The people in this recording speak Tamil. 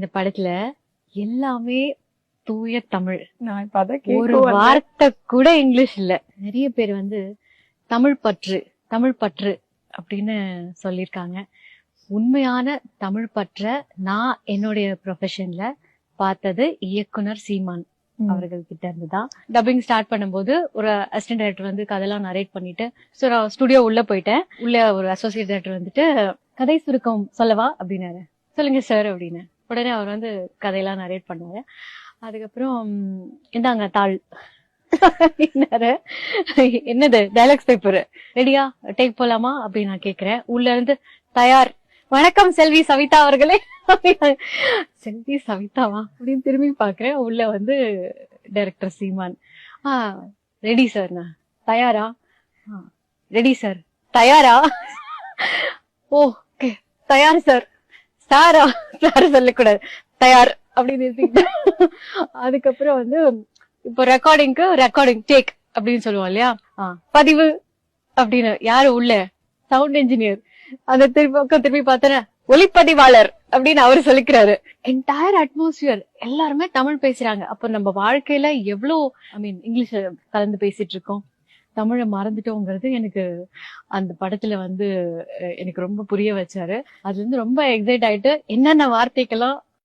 இந்த படத்துல எல்லாமே தூய தமிழ். ஒரு. வார்த்தை கூட இங்கிலீஷ் இல்ல. நிறைய பேர் வந்து தமிழ் பற்று தமிழ் பற்று அப்படின்னு சொல்லியிருக்காங்க. உண்மையான தமிழ் பற்ற நான் என்னுடைய ப்ரொஃபஷன்ல பார்த்தது இயக்குனர் சீமான். அவர்கள் கிட்ட இருந்து தான் டப்பிங் ஸ்டார்ட் பண்ணும்போது ஒரு அசிஸ்டன்ட் டைரக்டர் வந்து கதையெல்லாம் நரேட் பண்ணிட்டு ஸோ ஸ்டுடியோ உள்ள போயிட்டேன். உள்ள ஒரு அசோசியேட் டைரக்டர் வந்துட்டு கதை சுருக்கம் சொல்லவா? அப்படின்னாரு. சொல்லுங்க சார் அப்படின்னு. உடனே அவர் வந்து கதையெல்லாம் நரேட் பண்ணாரு அதுக்கப்புறம் இந்தாங்க தாள். என்னது டைலாக்ஸ் பேப்பர் ரெடியா டேக் போலாமா? அப்படின்னு நான் கேக்குறேன். உள்ள இருந்து தயார். வணக்கம் செல்வி சவிதா அவர்களே. செல்வி சவிதாவா? அப்படின்னு திரும்பி பாக்குறேன் உள்ள வந்து டைரக்டர் சீமான். ஆ ரெடி சார் நான். தயாரா? ரெடி சார் தயாரா? ஓ தயார் சார் சாரா சார் சொல்லக்கூடாது. தயார் அப்படின்னு அதுக்கப்புறம் வந்து இப்போ ரெக்கார்டிங்க்கு ரெக்கார்டிங் டேக் அப்படின்னு சொல்லுவோம் இல்லையா? பதிவு அப்படின்னு. யாரு உள்ள? சவுண்ட் இன்ஜினியர் அந்த திருப்பி பக்கம் திரும்பி பார்த்தேன் ஒளிப்பதிவாளர் அப்படின்னு அவரு சொல்லிக்கிறாரு. என்டையர் அட்மாஸ்பியர் எல்லாருமே தமிழ் பேசுறாங்க. அப்ப நம்ம வாழ்க்கையில எவ்வளவு ஐ மீன் இங்கிலீஷ் கலந்து பேசிட்டு இருக்கோம். தமிழை மறந்துட்டோங்கிறது எனக்கு அந்த படத்துல வந்து எனக்கு ரொம்ப புரிய வச்சாரு. அதுல இருந்து ரொம்ப எக்ஸைட் ஆயிட்டு என்னென்ன வார்த்தைக்கெல்லாம்